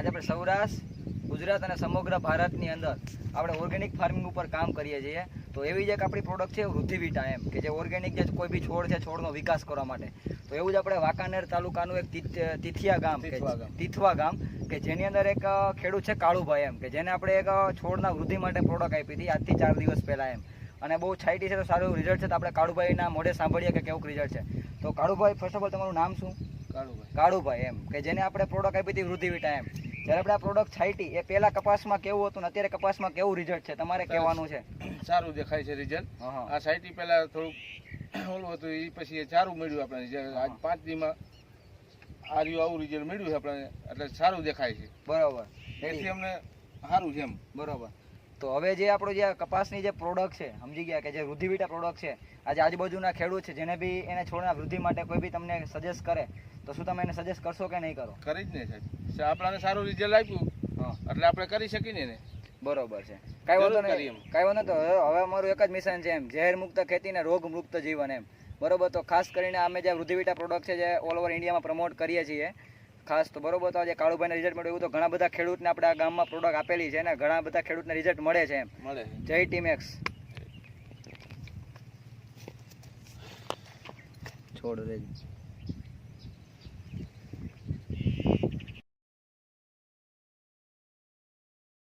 આજે આપણે સૌરાષ્ટ્ર ગુજરાત અને સમગ્ર ભારતની અંદર આપણે ઓર્ગેનિક ફાર્મિંગ ઉપર કામ કરીએ છીએ. તો એવી જ એક આપણી પ્રોડક્ટ છે વૃદ્ધિવિટા એમ કે જે ઓર્ગેનિક જે કોઈ બી છોડ છે છોડનો વિકાસ કરવા માટે. તો એવું જ આપણે વાંકાનેર તાલુકાનું એક તિથિયા ગામ તિથવા ગામ. કે જેની અંદર એક ખેડૂત છે કાળુભાઈ એમ કે જેને આપણે એક છોડના વૃદ્ધિ માટે પ્રોડક્ટ આપી હતી આજથી ચાર દિવસ પહેલાં એમ. અને બહુ છાઈટી છે તો સારું રિઝલ્ટ છે તો આપણે કાળુભાઈના મોઢે સાંભળીએ કે કેવું રિઝલ્ટ છે. તો કાળુભાઈ ફર્સ્ટ ઓફ ઓલ તમારું નામ શું? કાળુભાઈ. કાળુભાઈ એમ કે જેને આપણે પ્રોડક્ટ આપી હતી વૃદ્ધિવિટા એમ. જ્યારે આપણે આ પ્રોડક્ટ છાંટી એ પહેલા કપાસમાં કેવું હતું ને અત્યારે કપાસમાં કેવું રિઝલ્ટ છે? તમારે કહેવાનું છે. સારું દેખાય છે રિઝલ્ટ. આ સાઈટી પહેલા થોડુંક ઓલું હતું એ પછી એ સારું મળ્યું આપણે રિઝલ્ટ આજ પાંચ દીમાં આ રહ્યું આવું રિઝલ્ટ મળ્યું છે આપણે એટલે સારું દેખાય છે. બરાબર. એથી અમને સારું છે એમ. બરોબર. તો હવે જે આપણો જે કપાસની જે પ્રોડક્ટ છે સમજી ગયા કે જે વૃદ્ધિવીટા પ્રોડક્ટ છે આજે આજુબાજુના ખેડૂત છે જેને બી એને છોડના વૃદ્ધિ માટે કોઈ બી તમને સજેસ્ટ કરે તો શું તમે એને સજેસ્ટ કરશો કે નહીં કરો? કરી જ ને સાહેબ. આપણાને સારું રિઝલ્ટ આપ્યું. એટલે આપણે કરી શકીએ ને બરોબર છે. કાંઈ વાંધો નહીં. કઈ વાંધો તો હવે હવે અમારું એક જ મિશન છે એમ. ઝેર મુક્ત ખેતી ને રોગ મુક્ત જીવન એમ. બરોબર? તો ખાસ કરીને અમે જે વૃદ્ધિવીટા પ્રોડક્ટ છે જે ઓલ ઓવર ઇન્ડિયામાં પ્રમોટ કરીએ છીએ ખાસ તો બરોબર તો આજે કાળુભાઈને રિઝલ્ટ મળ્યું એવું તો ઘણા બધા ખેડૂતને આપણે આ ગામમાં પ્રોડક્ટ આપેલી છે ને ઘણા બધા ખેડૂતને રિઝલ્ટ મળે છે એમ. મળે. જય ટીમ એક્સ છોડ રેજ